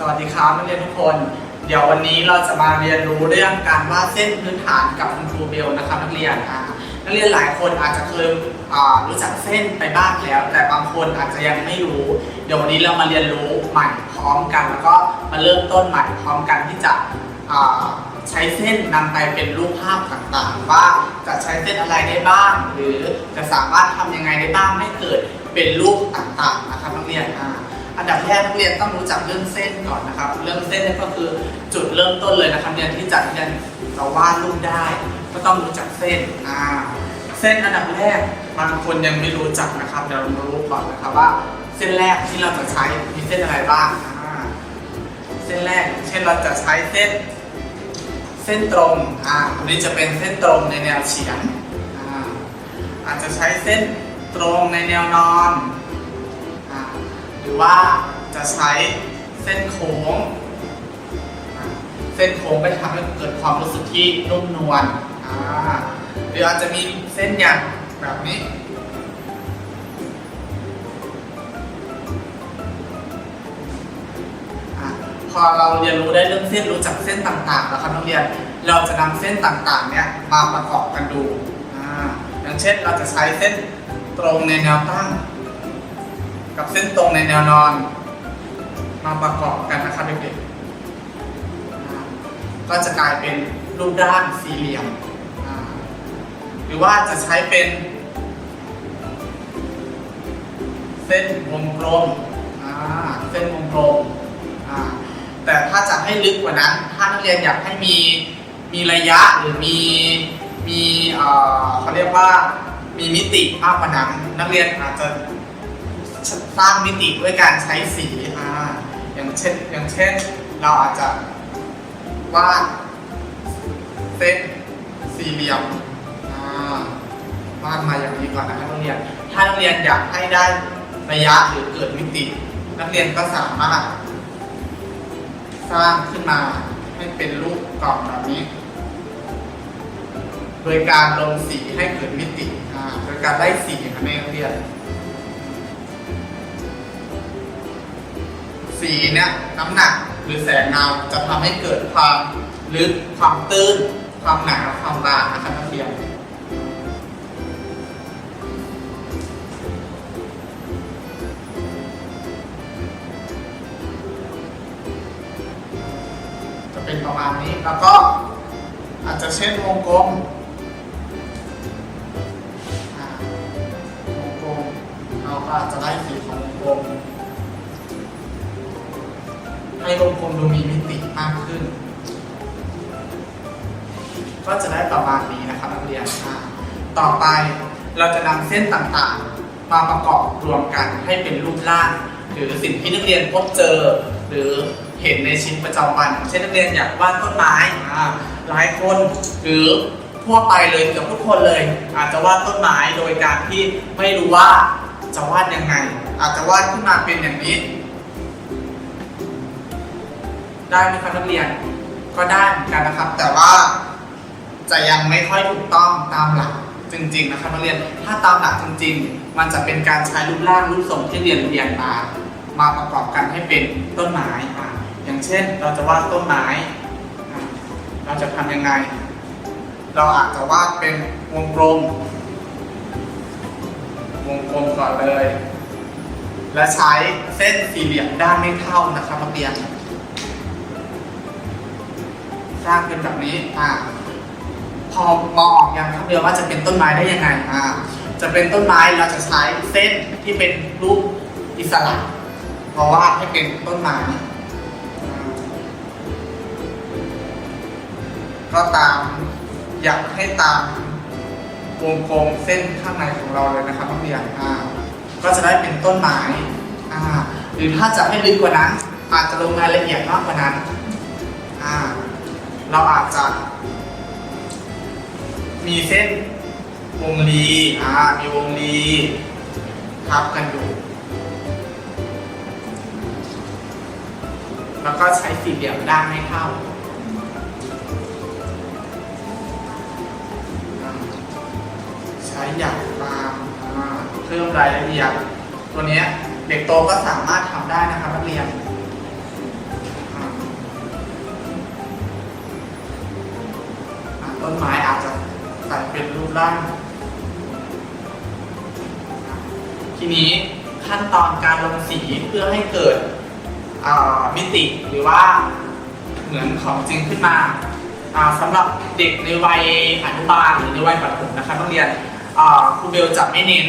สวัสดีครับนักเรียนทุกคน เดี๋ยววันนี้เราจะมาเรียนรู้เรื่องการวาดเส้นพื้นฐานกับคุณครูเบลนะครับนักเรียนนักเรียนหลายคนอาจจะเคยรู้จักเส้นไปบ้างแล้ว แต่บางคนอาจจะยังไม่รู้ เดี๋ยววันนี้เรามาเรียนรู้ใหม่พร้อมกัน แล้วก็มาเริ่มต้นใหม่พร้อมกันที่จะใช้เส้นนำไปเป็นรูปภาพต่างๆ ว่าจะใช้เส้นอะไรได้บ้าง หรือจะสามารถทำยังไงได้บ้างให้เกิดเป็นรูปต่างๆนะครับนักเรียนอ่า อันดับแรกนักเรียนต้องรู้จักเรื่องเส้นก่อนนะครับ เรื่องเส้นนี่ก็คือจุดเริ่มต้นเลยนะครับเรียนที่จะเรียนจะวาดรูปได้ ก็ต้องรู้จักเส้นอ่าเส้นอันดับแรกบางคนยังไม่รู้จักนะครับเดี๋ยวเรามารู้ก่อนนะครับว่า เส้นแรกที่เราจะใช้มีเส้นอะไรบ้างอ่าเส้นแรกเช่นเราจะใช้เส้น เส้นตรงอ่าอันนี้จะเป็นเส้นตรงในแนวเฉียงอ่าอาจจะใช้เส้นตรงในแนวนอน หรือว่าจะใช้เส้นโค้ง เส้นโค้งก็จะทำให้เกิดความรู้สึกที่นุ่มนวลหรืออาจจะมีเส้นหยักแบบนี้พอเราเรียนรู้ได้เรื่องเส้นรู้จักเส้นต่างๆ แล้วครับนักเรียนเราจะนำเส้นต่างๆ เนี้ยมาประกอบกันดูออย่างเช่นเราจะใช้เส้นตรงในแนวตั้ง กับเส้นตรงในแนวนอน มาประกอบกันนะครับเด็กๆก็จะกลายเป็นรูปด้านสี่เหลี่ยม หรือว่าจะใช้เป็น เส้นวงกลมเส้นวงกลมแต่ถ้าจะให้ลึกกว่านั้น ถ้านักเรียนอยากให้มีมีระยะหรือมีมีเอ่อเขาเรียกว่ามีมิติมากกว่านั้นนักเรียนอาจจะ สร้างมิติด้วยการใช้สีอ่าอย่างเช่นอย่างเช่นเราอาจจะวาดเส้นสี่เหลี่ยมอ่าวาดมาอย่างนี้ก่อนนะครับนักเรียน ถ้านักเรียนอยากให้ได้ระยะหรือเกิดมิติ นักเรียนก็สามารถ สร้างขึ้นมาให้เป็นรูปกล่องแบบนี้ โดยการลงสีให้เกิดมิติอ่าโดยการไล่สีนะครับนักเรียน สีเนี่ยน้ำหนักหรือแสงเงาจะทำให้เกิดความลึกความตื้น ความหนาความบางนะครับเรียนจะเป็นประมาณนี้แล้วก็อาจจะเช่นวงกลมวงกลมเราก็อาจจะได้สีของวงกลม ให้วงกลมดูมีมิติมากขึ้น ก็จะได้ประมาณนี้นะครับนักเรียนต่อไปเราจะนำเส้นต่างๆ มาประกอบรวมกันให้เป็นรูปร่าง หรือสิ่งที่นักเรียนพบเจอ หรือเห็นในชีวิตประจำวันเช่นนักเรียนอยากวาดต้นไม้หลายคนหรือทั่วไปเลยเกือบทุกคนเลย อาจจะวาดต้นไม้โดยการที่ไม่รู้ว่าจะวาดยังไง อาจจะวาดขึ้นมาเป็นอย่างนี้ ได้ไหมครับนักเรียน ก็ได้เหมือนกันนะครับ แต่ว่าจะยังไม่ค่อยถูกต้องตามหลักจริง ๆ นะครับนักเรียน ถ้าตามหลักจริง ๆ มันจะเป็นการใช้รูปร่างรูปทรงที่เรียนเรียนมามาประกอบกันให้เป็นต้นไม้อะอย่างเช่น เราจะวาดต้นไม้ เราจะทำยังไง เราอาจจะวาดเป็นวงกลม วงกลมก่อนเลย และใช้เส้นสี่เหลี่ยมด้านไม่เท่านะครับนักเรียน ร้างเป็นแบบนี้อ่าพอมองออกยังครับเดียวว่าจะเป็นต้นไม้ได้ยังไงอ่าจะเป็นต้นไม้เราจะใช้เส้นที่เป็นรูปอิสระเพราะว่าให้เป็นต้นไม้ก็ตามอยากให้ตามวงกลมเส้นข้างในของเราเลยนะครับนักเรียนอ่าก็จะได้เป็นต้นไม้อ่าหรือถ้าจะให้ลึกกว่านั้น อาจจะลงรายละเอียดมากกว่านั้นอ่า เราอาจจะ มีเส้นวงรีอ่ามีวงรีทับกันอยู่แล้วก็ใช้สี่เหลี่ยมด้านให้เท่า ใช้หยักตามเพิ่มรายละเอียด ตัวนี้เด็กโตก็สามารถทำได้นะครับนักเรียน ต้นไม้อาจจะแต่งเป็นรูปร่าง ทีนี้ขั้นตอนการลงสีเพื่อให้เกิดมิติหรือว่าเหมือนของจริงขึ้นมาอ่าสำหรับเด็กในวัยอนุบาลหรือในวัยประถมนะครับนักเรียนครูเบลจะไม่เน้น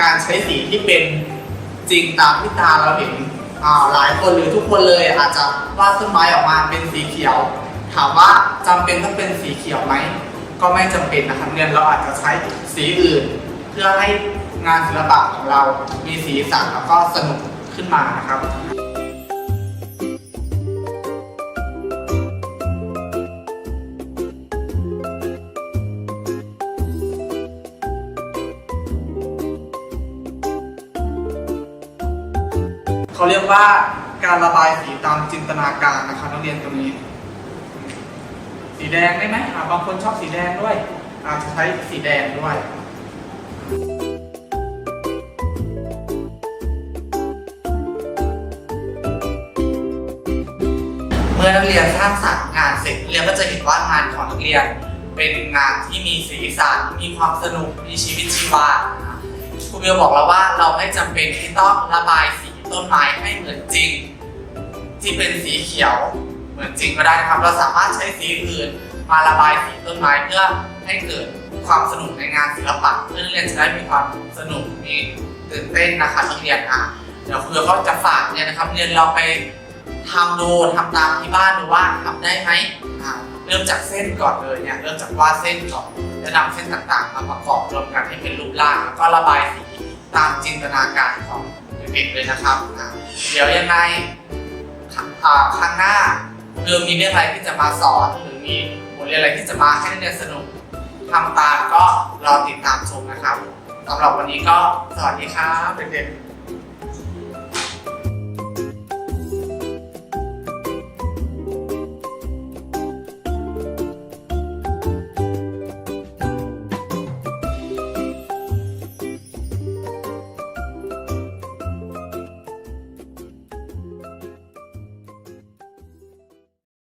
การใช้สีที่เป็นจริงตามที่ตาเราเห็นหลายคนหรือทุกคนเลยอาจจะวาดต้นไม้ออกมาเป็นสีเขียว ถามว่าจำเป็นต้องเป็นสีเขียวไหม ก็ไม่จำเป็นนะครับเรียนเราอาจจะใช้สีอื่น เพื่อให้งานศิลปะของเรามีสีสันแล้วก็สนุกขึ้นมานะครับเขาเรียกว่าการระบายสีตามจินตนาการนะครับนักเรียนตรงนี้ สีแดงได้ไหมบางคนชอบสีแดงด้วยอาจจะใช้สีแดงด้วย เมื่อนักเรียนสร้างสรรค์งานเสร็จเรียนก็จะเห็นว่างานของนักเรียน เป็นงานที่มีสีสันมีความสนุกมีชีวิตชีวาครูเบลบอกแล้วว่าเราไม่จำเป็นที่ต้องระบายสีต้นไม้ให้เหมือนจริง ที่เป็นสีเขียว เหมือนจริงก็ได้นะครับ เราสามารถใช้สีอื่นมาระบายสีต้นไม้เพื่อให้เกิดความสนุกในงานศิลปะเพื่อนักเรียนจะได้มีความสนุกมีตื่นเต้นนะคะนักเรียนอะเดี๋ยวครูก็จะฝากเนี่ยนะครับเรียนเราไปทำดูทำตามที่บ้านดูว่าทำได้ไหมอ่าเริ่มจากเส้นก่อนเลยเนี่ยเริ่มจากวาดเส้นก่อนแล้วนำเส้นต่างๆ มาประกอบรวมกันให้เป็นรูปร่างแล้วก็ระบายสีตามจินตนาการของเด็กๆเลยนะครับ เดี๋ยวยังไงครั้งหน้า เรือมีเรื่องอะไรที่จะมาสอนหรือมีบทเรียนอะไรที่จะมาให้นักเรียนสนุกทำตามก็รอติดตามชมนะครับสำหรับวันนี้ก็สวัสดีครับเด็กๆ